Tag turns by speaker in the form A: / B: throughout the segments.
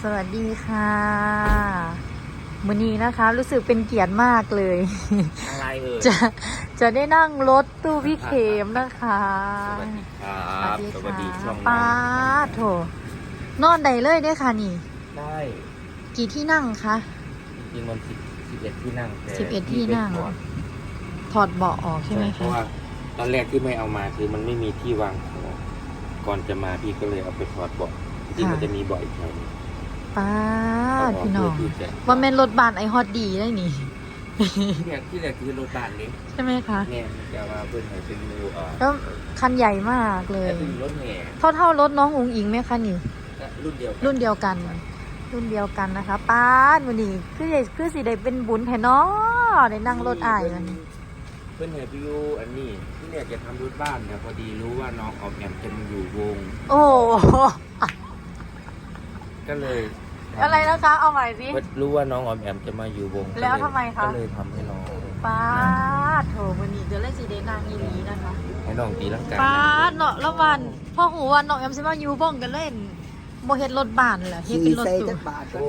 A: สวัสดีค่ะวันนี้นะคะ รู้สึกเป็นเกียรติมากเลย
B: อะไรเอ่ย
A: จะจะได้นั่งรถตู้พี่เขมนะคะ
B: สวัสดีครับสวัสดีช่วง
A: ป้าดโถนอนได้เลยได้อค่ะนี่
B: ได้
A: กี่ที่นั่งคะ
B: จริงๆมันสิบสิบเอ็ดที่นั่งแต่
A: สิบเอ็ดที่นั่ง
B: พี่ไปถอด
A: ถอดเบาะออกใช่ไหม
B: เพ
A: คะ
B: ราะว่าตอนแรกที่ไม่เอามาคือมันไม่มีที่วางของก่อนจะมาพี่ก็เลยเอาไปถอดเบาะจริงๆมันจะมีเบาะอีกแถวหนึง
A: ป้า
B: เอา
A: ด
B: ออก
A: พี่น้อง
B: เพื่ที่จะ
A: ว่าแม่นรถบานไอฮอตดีได้นี่
B: ที่แรกที่แรกคือรถบ้านนี้
A: ใช่ไหมคะ
B: เนี่ยจะว่าเพื่อนให้เป็นรูเอ่อ
A: แล้วคันใหญ่มากเลย
B: แต่เป็นรถแห่
A: เท่าเท่ารถน้องอุ๋งอิงไหมคะนี่
B: รุ่นเดียวกั
A: รุ่นเดียวกัน รุ่นเดียวกันนะคะป้าดวันนี้คือใหญ่คือสิได้เป็นบุญแทนเนาะได้นั่งรถอ้ายวันนี้
B: เพื่อนให้พี่ยูอันนี้ที่แรกจะทำรถบ้านเนี่ยพอดีรู้ว่าน้องออกแอมจะมาอยู่วง
A: โอ้โห
B: ก็เลยทำ
A: อะไรนะคะเอาใหม่สิ
B: รู้ว่าน้องออมแอมจะมาอยู่วง
A: แล้วทำไมคะ
B: ก็เลยทำให้น้อง
A: ป้าดโถวันนี้เดี๋ยวเล่นสิได้นางอีหลีนะคะ
B: ให้น้องตีลังกา
A: ป้าดเนาะแล้ววันพ่อหูวันน้องแอมซิมาอยู่บ้องกันเล่นโมเฮ็ดรถบ้านเลยเฮ็ดเป็นรถ
C: ใส่
A: ตู้
C: จักบาทก็
B: โอ้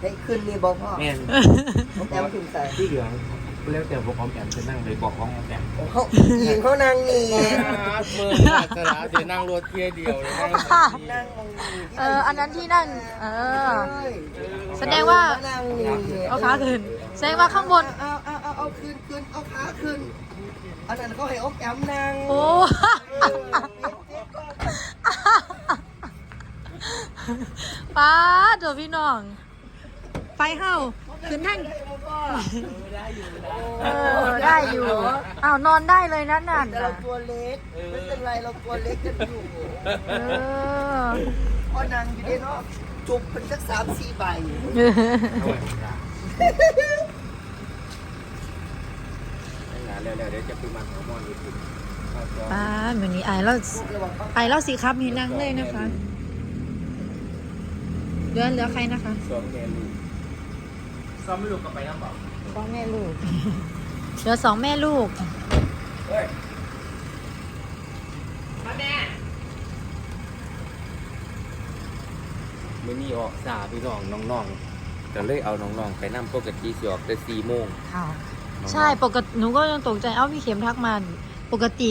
C: ให้ขึ้นนี่บอกพ่อ
B: แม่น
C: ผมแอมขึ้นใส่
B: ที่เหลือ แล้วแต่พวกออมแอมจะนั่งเลยบอกของออมแอม
C: เขาหญิงเขานั่งนี่
B: เมื่อสระเดี๋ยวนั่งรถเที่ยวเดียวเลย
C: นั่งมองนี่
A: เออ อันนั้นที่นั่ง เออ แสดงว่าเอาขาขึ้นแสดงว่าข้างบน
C: เอาเอาเอาเอาขึ้นขึ้นเอาขาขึ้นอันนั้นเขาให้อมแอมนั่ง
A: โอ้ป้าเดี๋ยวพี่น้องไปเฮา ขึ้นนั่งเออได้อยู่อ้าวนอนได้เลยนะนั่น
C: แต่เรา
A: น่ะ
C: ตัวเล็กไม่เป็นไรเราตัวเล็กกันอยู่
A: เออ
C: พอนั่งอยู่ได้เนาะจุบเป็นสักสามสี่ใบ
B: เร็วๆเดี๋ยวจะไปมันหัวมอนอยู่ที่
A: ป้าดวันนี้ไอายเราไอายเราสีครับมีนั่งเลยนะคะเหลือเหลือใครนะคะ
B: ซ้อมแม่ลูก ซ้อมลูกกับไปน้ำเปล่า
A: สองแม่ลูก เหลือสองแม่ลูก
B: เฮ้ยมื่อนี้ออกสาพี่น้องน้องๆก็เลยเอาน้องๆไปนั่งปกติสิออกแต่สี่โมง
A: ค่ะ
B: น้องๆ
A: ใช่ปกติหนูก็ยังตกใจเอ้าพี่เข็มทักมาปกติ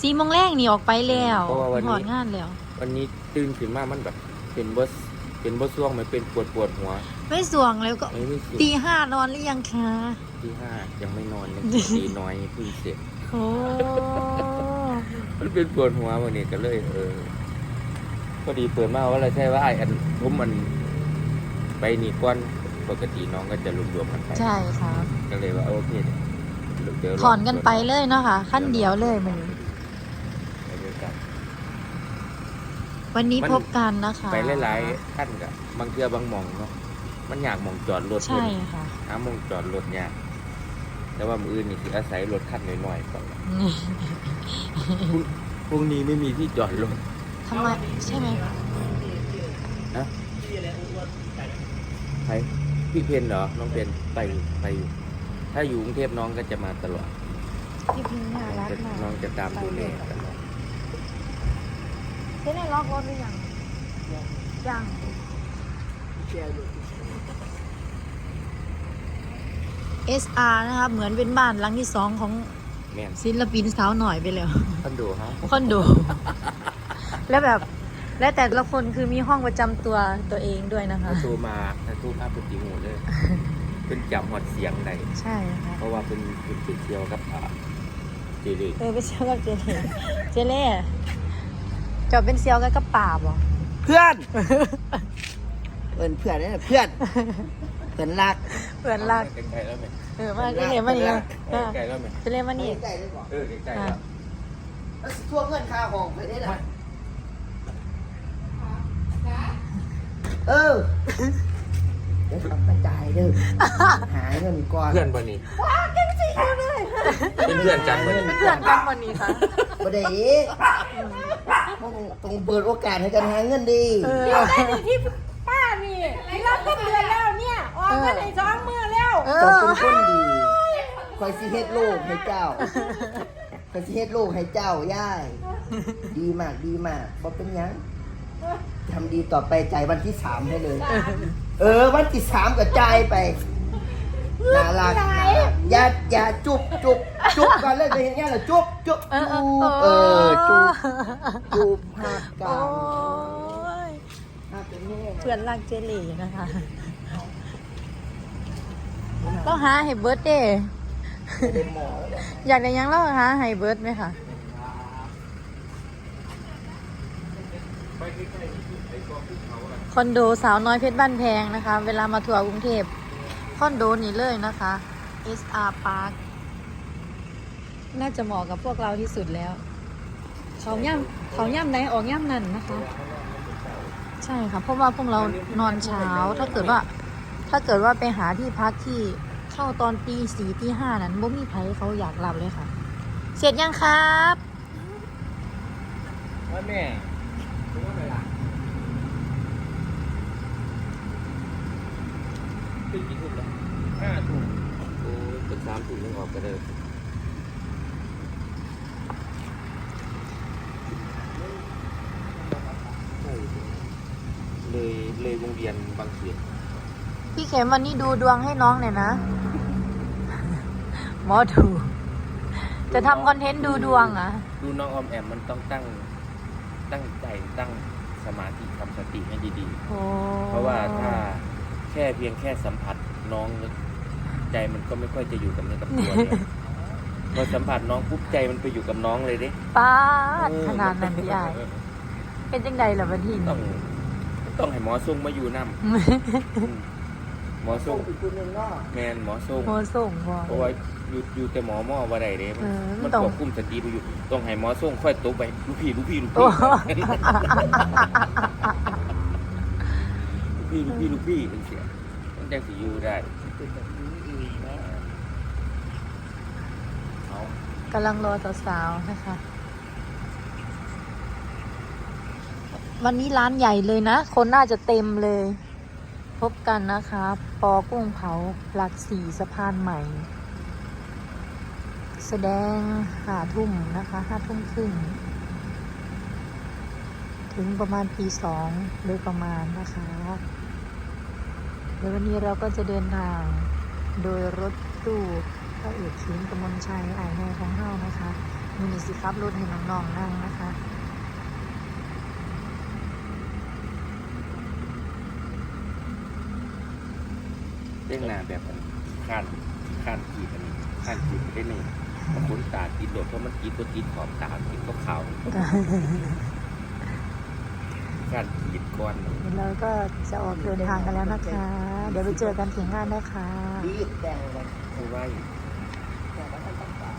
A: สีโมงแรกนี่ออกไปแล้ว
B: เพราะว่าวัน
A: ถอด
B: นี้
A: งานแล้ว
B: วันนี้ตื่นขึ้นมามันแบบเป็นบส เป็นบสช่วงมันเป็นปวดปวดหัว
A: ไม่สวงแล้วก็
B: ไม่ไม่สุด
A: ตีห้านอนหรือยังคะ
B: ที่ห้ายังไม่นอนยังตีน้อยเพิ่งเสร็จ
A: โอ้
B: มันเป็นปวดหัววันนี้ก็เลย เออพอดีเปิดมาว่าเราใช่ว่าไอ้อันผมมันไปนี่ก้อนปกติน้องก็จะรวมๆกันไป
A: ใช่ครับ
B: ก็เลยว่าโอเคเดี๋ยวลง
A: ถอนกันไปเลยเนาะค่ะขั้นเดียวเลยมัน
B: ไปด้วยกัน
A: วันนี้
B: มัน
A: พบกันนะคะ
B: ไปหลายๆขั้นกับบางเทือบางหมองเนาะมันอยากหมองจอดรถ
A: ใช่ค่ะ
B: หาหมองจอดรถยากแต่ว่ามืออื่นนี่คืออาศัยรถขั้นน้อยๆก่อนพรุ่งนี้ไม่มีที่จอดรถ
A: ทำไมใช่ไหม
B: นะใครพี่เพนเหรอ น้องเพนไปไปอยู่ ถ้าอยู่กรุงเทพน้องก็จะมาตลอด
A: พี่พิงน่ารัก
B: จะ
A: มาก
B: น้องจะตามดูแล ตลอด
A: เจ๊ได้ล็อกรถหรือยังยัง SR นะคะเหมือนเป็นบ้านหลังที่สองของ
B: แม่น
A: ศิลปินสาวหน่อยไปแล้ว
B: คอนโดฮะ
A: คอนโด แล้วแบบ และแต่ละคนคือมีห้องประจำตัวตัวเองด้วยนะคะ
B: ถ้าโทรมาถ้าโทรมาเป็นจีหูเลยเป็นจับหอดเสียงใด
A: ใช่ค่ะ
B: เพราะว่าเป็นเป็นเป็นเที่ยวกับอ่าเจเด็
A: เออไปเซียวกับเจเล่เจเล่ จอดเป็นเซียวกันกับป่าบ่
C: เพื่อนเอินเพื่อนนี่เพื่อนเพื่อนรัก
A: เพื่อนรัก
B: ใกล้ๆแล้วไหม
A: เออมาเจเล่มานี่นะเออ
B: ใกล้ๆแล้วไหม
A: เจเล่มานี่
C: ใกล้ได้บอก
B: เออใกล้ๆแล้ว
C: แล้วสิทั่วเงินค่าห้องไปได้ล่ะเออเดี๋ยวทำกระจายเด้อหาเงินก่อน
B: เพื่อนบ่นี่เป็นเพื่อนกันบ่นี่
A: เพื่อนกันวันนี้ค่ะ
C: บ่ได้อี กต้องต้องเปิดโอกาสให้กันหาเงินดี
A: เออ
D: ได้หนึ่งที่ป้านี่รับก็เดือนแล้วเนี่ยออกก็ในสองมือแล้ว
A: เอ
C: ต้อง
A: อ
C: เป็นคนดีคอยสิเฮ็ดโลกให้เจ้าคอยสิเฮ็ดโลกให้เจ้าย่าย ดีมากดีมากบ่เป็นหยังทำดีต่อไปจ่ายวันที่สามให้เลย เออ วันที่สามก็จ่ายไป น่ารักน่ารักอย่าอย่าจุบจุบจุบกันเลยจะเห็นเงี้ยเหรอจุบจุบ
A: เออเอ
C: จุ
A: อบ
C: เออจุบจุบหักกั
A: โอ้
C: น
A: ย
C: หักเป็นแม่
A: เพื่อนรักเจหลี่นะคะ ต้องหาให้เบิร์ดเด้
C: เป็นหมอแล้ว
A: อยากได้หยังแล้วหาให้เบิร์ดไหมคะคอนโดสาวน้อยเพชรบ้านแพงนะคะ เวลามาทัวร์กรุงเทพ คอนโดนี้เลยนะคะ SR Park น่าจะเหมาะกับพวกเราที่สุดแล้วเขาย่ำเขาย่ำไหนออกย่ำนั่นนะคะ ใช่ค่ะเพราะว่าพวกเรานอนเช้าถ้าเกิดว่า ถ้าเกิดว่าไปหาที่พักที่เข้าตอนตีสี่ตีห้านั้นบ่มีใครเขาอยากหลับเลยค่ะ เสร็จยังครับ
B: ว่าแม่รู้ว่าเวลาตื่นกี่ทุ่มแล้ว ห้าทุ่มโอ้ยเป็นสามทุ่มยังออกก็ได้เลยเลยวงเวียนบางเขน
A: พี่เข็มวันนี้ดูดวงให้น้องหน่อยนะหมอดู จะทำคอนเทนต์ดูดวงเหรอะ
B: ดูน้องออมแอมมันต้องตั้ง ตั้งใจตั้งสมาธิทำสติให้ดี
A: โอ้
B: ๆเพราะว่าถ้าแค่เพียงแค่สัมผัสน้อง ใจมันก็ไม่ค่อยจะอยู่กับเนื้อกับตัวเนี่ยพอสัมผัสน้องปุ๊บใจมันไปอยู่กับน้องเลยเด้
A: ป้าดขนาดนั้นพี่ใหญ่เป็นจังใดล่ะวันที่
B: ต้องต้องให้หมอส่งมาอยู่นํหมอส่ง
C: อีกคนหนึ่งเนาะ
B: แมนหมอส่ง
A: โมส่งบอ
B: เพราะว่าอยู่อยู่แต่หมอหมอว่าใดเด้มัน
A: เออ
B: มัน
A: ต้อง
B: ควบคุมสติไปอยู่ต้องให้หมอส่งค่อยตกไปลูกพี่ลูกพี่ลูก
A: โอ้
B: พี่ลูกพี่ลูกพี่ลูกพี่เป็นเสียมันจังสิอยู่ได้
C: เป็นแบบนี้เองนะ
B: เอา
A: กำลังรอสาวๆนะคะ วันนี้ร้านใหญ่เลยนะ คนน่าจะเต็มเลย พบกันนะคะ ปอกุ้งเผาหลักสี่สะพานใหม่ แสดงห้าทุ่มนะคะห้าทุ่มครึ่งถึงประมาณตีสองโดยประมาณนะคะเดี๋ยววันนี้เราก็จะเดินทางโดยรถตู้ พระเอกขิงกมลชัยอายแม่ของเฮานะคะมีนิสิครับรถให้น้องๆนั่งนะคะ
B: เรื่องหนาแบบมันข้านข้านขีดอันนี้ข้านขีดได้หนึ่งบางคนตากินโดดเพราะมันกินก็กินขอบตากินก็ขาวข้านขีดก้อน
A: เดี๋ยวเราก็จะออกเดินทางกันแล้วนะคะ เดี๋ยวไปเจอกันถึงงานนะคะ
C: รีบแต่งเลย
B: เอาไว้